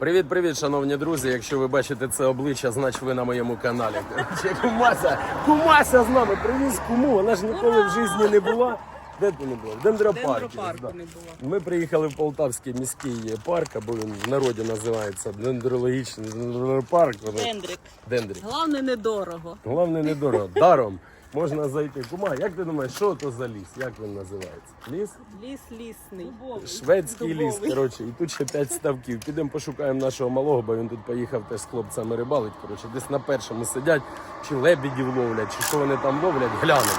Привіт, привіт, шановні друзі. Якщо ви бачите це обличчя, значить ви на моєму каналі. Короче, Кумася, Кумася з нами привіз куму. Вона ж ніколи в житті не була. Де ти не була? В дендропарку. Дендропарку не було. Ми приїхали в Полтавський міський парк, або він в народі називається дендрологічний дендропарк. Дендрик. Дендрик. Головне недорого. Головне недорого. Даром можна зайти. Кума, як ти думаєш, що то за ліс? Як він називається? Ліс? Ліс лісний. Шведський ліс, коротше, і тут ще 5 ставків. Підемо пошукаємо нашого малого, бо він тут поїхав теж з хлопцями рибалить. Коротше, десь на першому сидять, чи лебедів ловлять, чи що вони там ловлять, глянемо.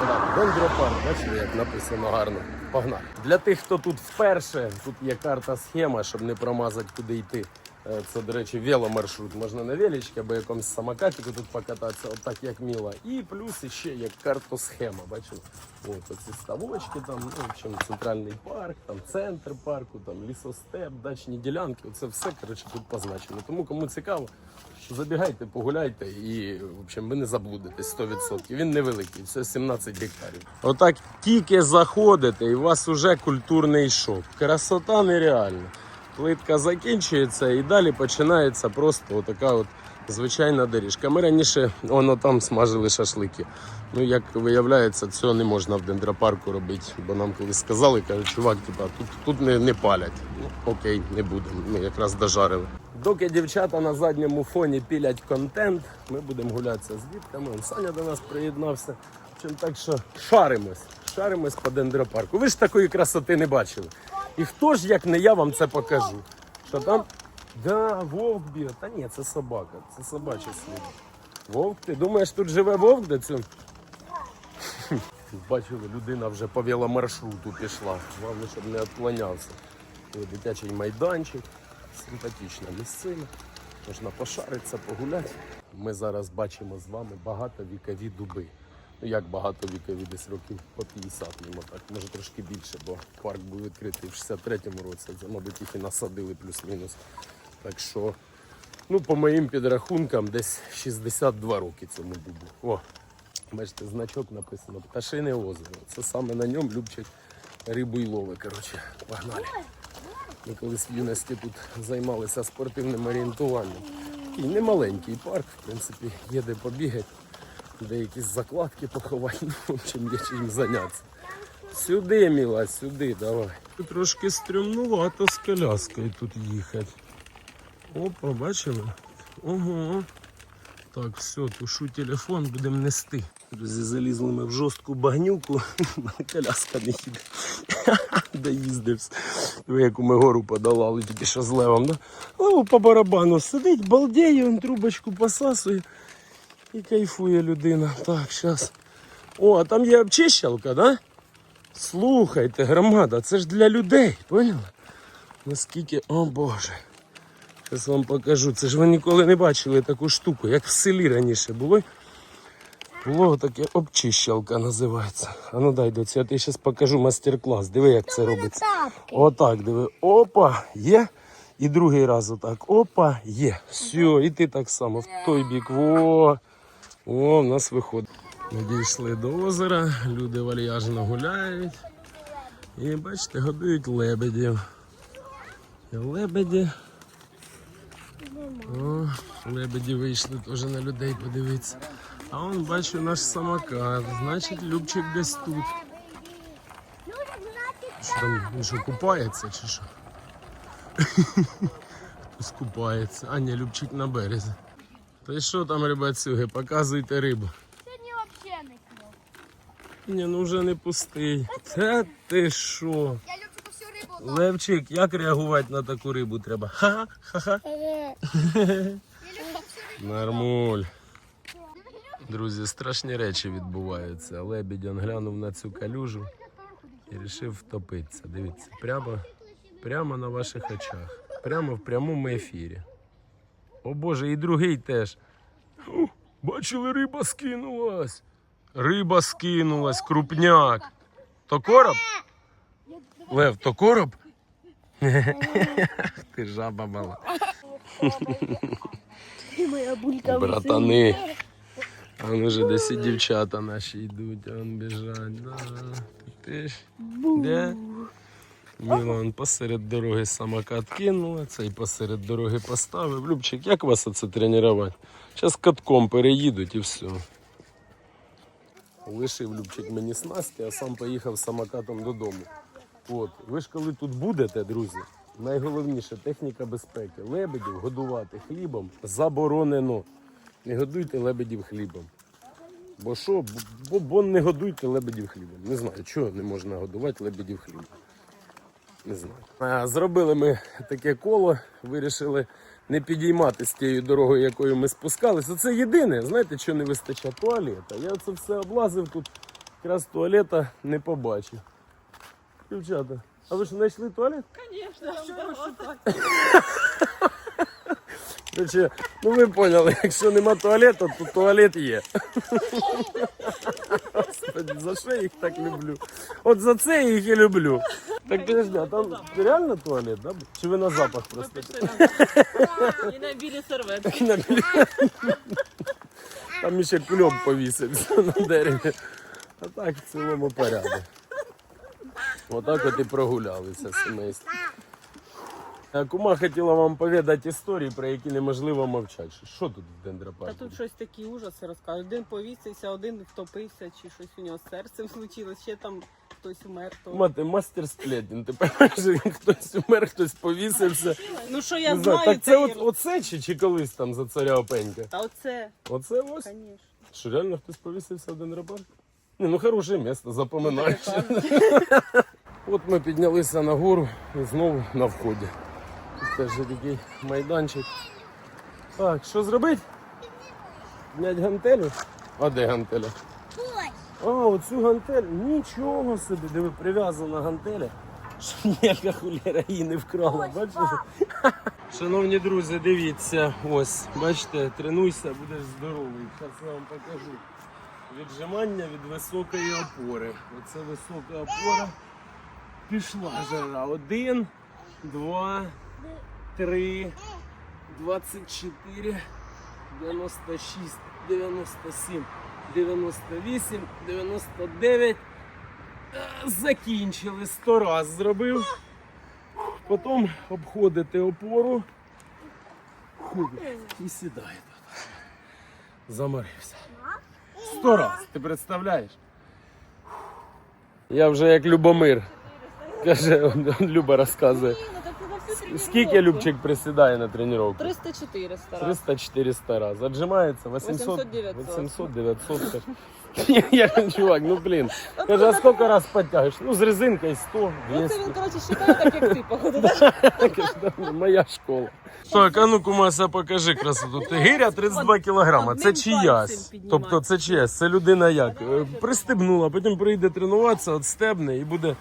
Так, Дендропарк, бачите, як написано гарно. Погнали. Для тих, хто тут вперше, тут є карта схема, щоб не промазати, куди йти. Е, Це, до речі, веломаршрут. Можна на величці або якомусь самокатику тут покататися, отак як міло. І плюс ще є картосхема, бачили? От оці ставочки, там, ну, в общем, центральний парк, там центр парку, там лісостеп, дачні ділянки. Це все коротше, тут позначено. Тому кому цікаво, забігайте, погуляйте і в общем, ви не заблудитесь 100%. Він невеликий, все 17 гектарів. Отак тільки заходите, і у вас уже культурний шок. Красота нереальна. Плитка закінчується і далі починається просто отака от звичайна доріжка. Ми раніше воно там смажили шашлики. Ну, як виявляється, цього не можна в дендропарку робити, бо нам колись сказали, кажуть, чувак, типа, тут, тут не, не палять. Ну, окей, не будемо. Ми якраз дожарили. Доки дівчата на задньому фоні пілять контент, ми будемо гулятися з дітками. Саня до нас приєднався. Чим так що шаримось, шаримось по дендропарку. Ви ж такої красоти не бачили. І хто ж, як не я, вам це покажу? Що там? Да, вовк б'є. Та ні, це собака, це собачий слід. Вовк, ти думаєш, тут живе вовк де цю? Бачили, людина вже по веломаршруту пішла. Головне, щоб не відклонявся. Дитячий майданчик, симпатична місцина. Можна пошаритися, погуляти. Ми зараз бачимо з вами багатовікові дуби. Як багатовікові, десь років по 50, мимо так, може трошки більше, бо парк був відкритий в 63-му році. Це, мабуть, їх і насадили плюс-мінус. Так що, ну, по моїм підрахункам, десь 62 роки цьому дубу. О, Бачите, значок написано Пташине озеро. Це саме на ньому любчать рибу і лови. Коротше, погнали. Ми колись в юності тут займалися спортивним орієнтуванням. Такий немаленький парк, в принципі, є де побігати, де якісь закладки поховати, в общем, є чим зайнятися. Сюди, міла, сюди, давай. Трошки стрімнувато з коляскою тут їхати. Опа, бачили? Ого. Так, все, тушу телефон, будемо нести. Друзі, залізли ми в жорстку багнюку, коляска не їде. Доїздився. Ви яку ми гору подолали тільки що з левом. Да? Лево по барабану сидить, балдеє, він трубочку посасує і кайфує людина. Так, зараз. О, а там є обчищалка, да? Слухайте, громада, це ж для людей, поняли? Наскільки, о Боже. Зараз вам покажу. Це ж ви ніколи не бачили таку штуку, як в селі раніше було. Було таке обчищалка називається. А ну дай до цього, я тобі зараз покажу мастер-клас. Диви, як це робиться. Отак, диви. Опа, є. І другий раз отак. Опа, є. Все, і ти так само в той бік. Во. О, в нас виходить. Ми дійшли до озера, люди вальяжно гуляють. І бачите, годують лебедів. Лебеді. О, лебеді вийшли теж на людей подивитися. А он бачу наш самокат. Значить, Любчик десь тут. Що там, він що, купається чи що? Хтось купається. А ні, Любчик на березі. Та що там, рибацюги, показуйте рибу. Сьогодні взагалі не кльов. Ні, ну вже не пустий. Та ти що? Я люблю всю рибу. Левчик, як реагувати на таку рибу треба? Ха-ха-ха. Я люблю всю рибу. Нормуль. Друзі, страшні речі відбуваються. Лебідь он глянув на цю калюжу і вирішив втопитися. Дивіться, прямо, прямо на ваших очах. Прямо в прямому ефірі. О Боже, і другий теж. О, бачили, риба скинулась. Риба скинулась, крупняк. То короб? Лев, то короб? Ти жаба мала. Братани. А ну вже десь і дівчата наші йдуть, а он біжать. Да. Ти ж де? Мілан посеред дороги самокат кинула, цей посеред дороги поставив. Любчик, як вас оце тренувати? Зараз катком переїдуть і все. Лишив Любчик мені снасті, а сам поїхав самокатом додому. От, ви ж коли тут будете, друзі, найголовніше техніка безпеки. Лебедів годувати хлібом заборонено. Не годуйте лебедів хлібом. Бо що? Бо, бо не годуйте лебедів хлібом. Не знаю, чого не можна годувати лебедів хлібом. Не знаю. Зробили ми таке коло, вирішили не підійматися з тією дорогою, якою ми спускалися. Це єдине, знаєте, що не вистачає туалета. Я це все облазив тут, якраз туалета не побачив. Дівчата, а ви що знайшли туалет? Звісно, що шукати? Короче, ну ви поняли, якщо нема туалету, то туалет є. Господи, за що я їх так люблю? От за це я їх і люблю. Так подожди, а там реально туалет, да? Чи ви на запах просто? і на білі серветки. На білі- Там ще кульок повісився на дереві. А так в цілому порядок. Отак от і прогулялися сімейство. А Кума хотіла вам повідати історії, про які неможливо мовчати. Що тут в Та тут щось такі ужаси розказують. Один повісився, один втопився, чи щось у нього з серцем случилось, ще там хтось умер. То... Мати, мастер сплетен. Ти пам'ятаєш, хтось умер, хтось повісився. Ну що я Не знаю, знаю, так це от, оце чи, чи колись там за царя Опенька? Та оце, Оце ось? звісно. Що реально хтось повісився в дендропарк? Ні, ну хороше місце, запоминаєш. От ми піднялися на гору і знову на вході. Тут теж є такий майданчик. Так, що зробити? Знять гантелю? А де гантеля? А, оцю гантель. Нічого собі, диви, прив'язана гантеля. Що ніяка хулера її не вкрала, бачиш? Шановні друзі, дивіться, ось, бачите, тренуйся, будеш здоровий. Зараз я вам покажу. Віджимання від високої опори. Оце висока опора. Пішла жара. Один, два, три, двадцять чотири, дев'яносто шість, дев'яносто сім, дев'яносто вісім, дев'яносто дев'ять. Е, Закінчили. Сто раз зробив. Потім обходите опору. І сідає тут. Заморився. Сто раз. Ти представляєш? Я вже як Любомир. Каже, Люба розказує. Скільки Любчик присідає на тренування? 300-400 раз. 300-400 раз. Отжимається 800, 800-900. 800-900. Я чувак, ну блін. Каже, а скільки раз підтягуєш? Ну, з резинкою 100, Ну 200. це він, коротше, вважає так, як ти, походу. да? Каже, «Да, Моя школа. Так, а ну кумася, покажи красоту. Ти гиря 32 кілограма. Це Одним чиясь. піднімати. Тобто це чиясь, це людина як? Е, Пристебнула, потім прийде тренуватися, отстебне і буде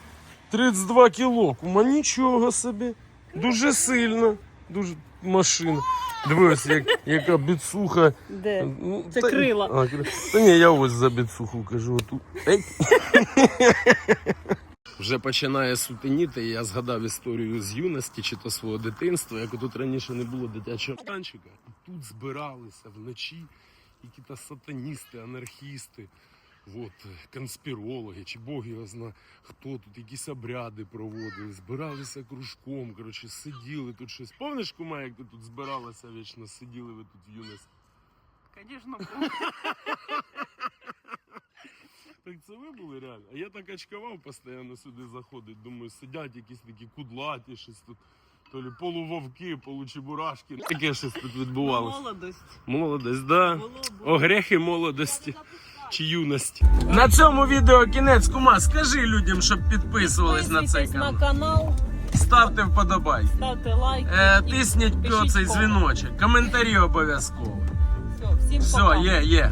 32 кіло. Кума, нічого собі. Дуже сильно. Дуже машина. Дивись, як, яка біцуха. Де? Ну, Це та- крила. А, кри- Та ні, я ось за біцуху кажу. Оту. Ей. Вже починає сутеніти, і я згадав історію з юності чи то свого дитинства, як тут раніше не було дитячого танчика. Тут збиралися вночі які-то сатаністи, анархісти, от, конспірологи, чи Бог його зна, хто тут якісь обряди проводили, збиралися кружком, коротше, сиділи тут щось. Помниш, кума, як ти тут збиралася вічно, сиділи ви тут в юності? Звісно, Так це ви були реально? А я так очкував постійно сюди заходить. Думаю, сидять якісь такі кудлаті, щось тут. То лі полувовки, получебурашки. Таке щось тут відбувалося. молодость. Молодость, да. Було, було. О грехи молодості чи юності. На цьому відео кінець кума. Скажи людям, щоб підписувались на цей канал. на канал. Ставте вподобайки. ставте лайк. Е, тисніть цей дзвіночок. Коментарі обов'язково. Все, всім Все, пока. є, є.